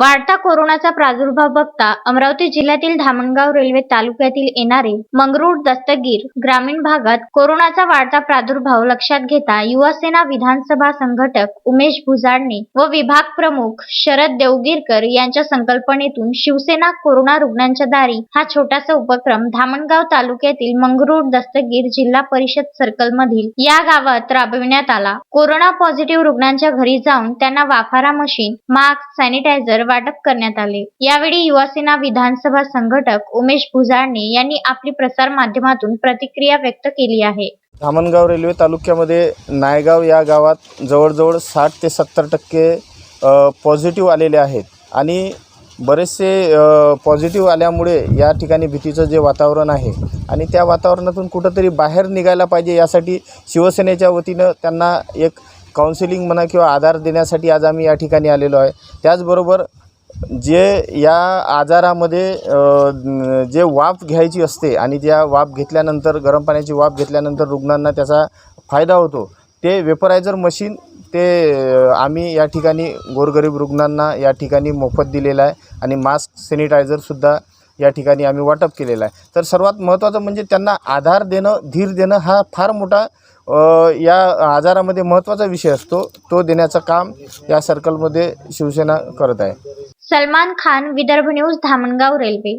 वाढता कोरोनाचा प्रादुर्भाव बघता अमरावती जिल्ह्यातील धामणगाव रेल्वे तालुक्यातील येणारे मंगरूळ दस्तगीर ग्रामीण भागात कोरोनाचा वाढता प्रादुर्भाव लक्षात घेता युवासेना विधानसभा संघटक उमेश भुजाडणे व विभाग प्रमुख शरद देवगिरकर यांच्या संकल्पनेतून शिवसेना कोरोना रुग्णांच्या दारी हा छोटासा उपक्रम धामणगाव तालुक्यातील मंगरूळ दस्तगीर जिल्हा परिषद सर्कल मधील या गावात राबविण्यात आला. कोरोना पॉझिटिव्ह रुग्णांच्या घरी जाऊन त्यांना वाफारा मशीन मास्क सॅनिटायझर वाटप करण्यात आले. यावेळी युवासेना विधानसभा संघटक उमेश भुजाळणे यांनी आपली प्रसार माध्यमातून प्रतिक्रिया व्यक्त केली आहे. धामणगाव रेल्वे तालुक्यामध्ये नायगाव या गावात जवळजवळ साठ ते सत्तर टक्के पॉझिटिव्ह आलेले आहेत. आणि बरेचसे पॉझिटिव्ह आल्यामुळे या ठिकाणी भीतीचं जे वातावरण आहे आणि त्या वातावरणातून कुठंतरी बाहेर निघायला पाहिजे यासाठी शिवसेनेच्या वतीनं त्यांना एक काउन्सिलिंग म्हणा किंवा आधार देण्यासाठी आज आम्ही या ठिकाणी आलेलो आहे. त्याचबरोबर जे या आजारामध्ये जे वाफ घ्यायची असते आणि त्या वाफ घेतल्यानंतर गरम पाण्याची वाफ घेतल्यानंतर रुग्णांना त्याचा फायदा होतो ते वेपरायझर मशीन ते आम्ही या ठिकाणी गोरगरीब रुग्णांना या ठिकाणी मोफत दिलेलं आहे आणि मास्क सॅनिटायझरसुद्धा या ठिकाणी आम्ही वाटप केलेलं आहे. तर सर्वात महत्त्वाचं म्हणजे त्यांना आधार देणं धीर देणं हा फार मोठा या आजारामध्ये महत्त्वाचा विषय असतो. तो देण्याचं काम या सर्कलमध्ये शिवसेना करत आहे. Salman Khan Vidarbha news Dhamangaon railway